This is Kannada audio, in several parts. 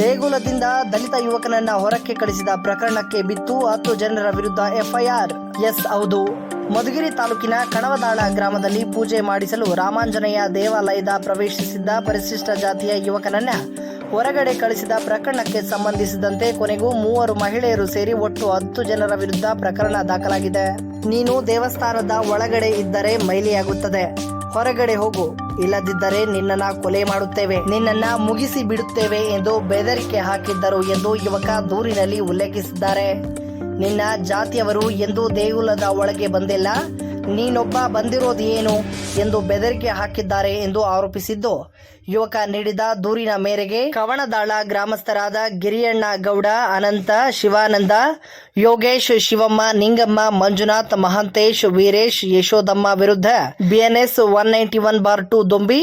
ದೇಗುಲದಿಂದ ದಲಿತ ಯುವಕನನ್ನ ಹೊರಕ್ಕೆ ಕಳಿಸಿದ ಪ್ರಕರಣಕ್ಕೆ ಬಿತ್ತು ಹತ್ತು ಜನರ ವಿರುದ್ಧ ಎಫ್ಐಆರ್. ಎಸ್, ಹೌದು. ಮಧುಗಿರಿ ತಾಲೂಕಿನ ಕಣವದಾಳ ಗ್ರಾಮದಲ್ಲಿ ಪೂಜೆ ಮಾಡಿಸಲು ರಾಮಾಂಜನೇಯ ದೇವಾಲಯದ ಪ್ರವೇಶಿಸಿದ್ದ ಪರಿಶಿಷ್ಟ ಜಾತಿಯ ಯುವಕನನ್ನ ಹೊರಗಡೆ ಕಳಿಸಿದ ಪ್ರಕರಣಕ್ಕೆ ಸಂಬಂಧಿಸಿದಂತೆ ಕೊನೆಗೂ ಮೂವರು ಮಹಿಳೆಯರು ಸೇರಿ ಒಟ್ಟು ಹತ್ತು ಜನರ ವಿರುದ್ಧ ಪ್ರಕರಣ ದಾಖಲಾಗಿದೆ. ನೀನು ದೇವಸ್ಥಾನದ ಒಳಗಡೆ ಇದ್ದರೆ ಮೈಲಿಯಾಗುತ್ತದೆ. ಹೊರಗಡೆ ಹೋಗು. ಇಲ್ಲದಿದ್ದರೆ ನಿನ್ನನ್ನ ಕೊಲೆ ಮಾಡುತ್ತೇವೆ. ನಿನ್ನನ್ನ ಮುಗಿಸಿ ಬಿಡುತ್ತೇವೆ ಎಂದು ಬೆದರಿಕೆ ಹಾಕಿದ್ದರು ಎಂದು ಯುವಕ ದೂರಿನಲ್ಲಿ ಉಲ್ಲೇಖಿಸಿದ್ದಾರೆ. ನಿನ್ನ ಜಾತಿಯವರು ಎಂದು ದೇಗುಲದ ಒಳಗೆ ಬಂದಿಲ್ಲ. ನೀನೊಬ್ಬ ಬಂದಿರೋದು ಏನು ಎಂದು ಬೆದರಿಕೆ ಹಾಕಿದ್ದಾರೆ ಎಂದು ಆರೋಪಿಸಿದ್ದು. ಯುವಕ ನೀಡಿದ ದೂರಿನ ಮೇರೆಗೆ ಕವಣದಾಳ ಗ್ರಾಮಸ್ಥರಾದ ಗಿರಿಯಣ್ಣ ಗೌಡ, ಅನಂತ, ಶಿವಾನಂದ ಯೋಗೇಶ್, ಶಿವಮ್ಮ, ನಿಂಗಮ್ಮ, ಮಂಜುನಾಥ್, ಮಹಾಂತೇಶ್, ವೀರೇಶ್, ಯಶೋದಮ್ಮ ವಿರುದ್ಧ BNS one ninety one bar two ದೊಂಬಿ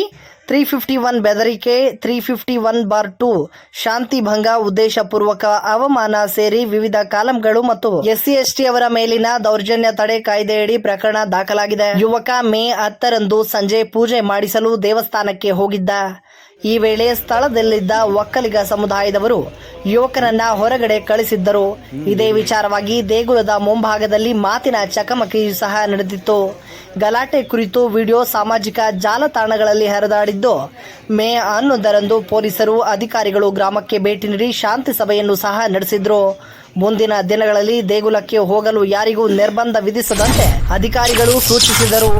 three fifty one ಬೆದರಿಕೆ three fifty one bar two ಶಾಂತಿ ಭಂಗ ಉದ್ದೇಶಪೂರ್ವಕ ಅವಮಾನ ಸೇರಿ ವಿವಿಧ ಕಾಲಂಗಳು ಮತ್ತು ಎಸ್ಸಿ ಎಸ್ಟಿ ಅವರ ಮೇಲಿನ ದೌರ್ಜನ್ಯ ತಡೆ ಕಾಯ್ದೆಯಡಿ ಪ್ರಕರಣ ದಾಖಲಾಗಿದೆ. ಯುವಕ ಮೇ ಹತ್ತರಂದು ಸಂಜೆ ಪೂಜೆ ಮಾಡಿಸಲು ದೇವಸ್ಥಾನಕ್ಕೆ ಹೋಗಿದ್ದ. ಈ ವೇಳೆ ಸ್ಥಳದಲ್ಲಿದ್ದ ಒಕ್ಕಲಿಗ ಸಮುದಾಯದವರು ಯುವಕನನ್ನ ಹೊರಗಡೆ ಕಳಿಸಿದ್ದರು. ಇದೇ ವಿಚಾರವಾಗಿ ದೇಗುಲದ ಮುಂಭಾಗದಲ್ಲಿ ಮಾತಿನ ಚಕಮಕಿ ಸಹ ನಡೆದಿತ್ತು. ಗಲಾಟೆ ಕುರಿತು ವಿಡಿಯೋ ಸಾಮಾಜಿಕ ಜಾಲತಾಣಗಳಲ್ಲಿ ಹರಿದಾಡಿದ್ದು, ಮೇ ಹನ್ನೊಂದರಂದು ಪೊಲೀಸರು ಅಧಿಕಾರಿಗಳು ಗ್ರಾಮಕ್ಕೆ ಭೇಟಿ ನೀಡಿ ಶಾಂತಿ ಸಭೆಯನ್ನು ಸಹ ನಡೆಸಿದ್ರು. ಮುಂದಿನ ದಿನಗಳಲ್ಲಿ ದೇಗುಲಕ್ಕೆ ಹೋಗಲು ಯಾರಿಗೂ ನಿರ್ಬಂಧ ವಿಧಿಸದಂತೆ ಅಧಿಕಾರಿಗಳು ಸೂಚಿಸಿದರು.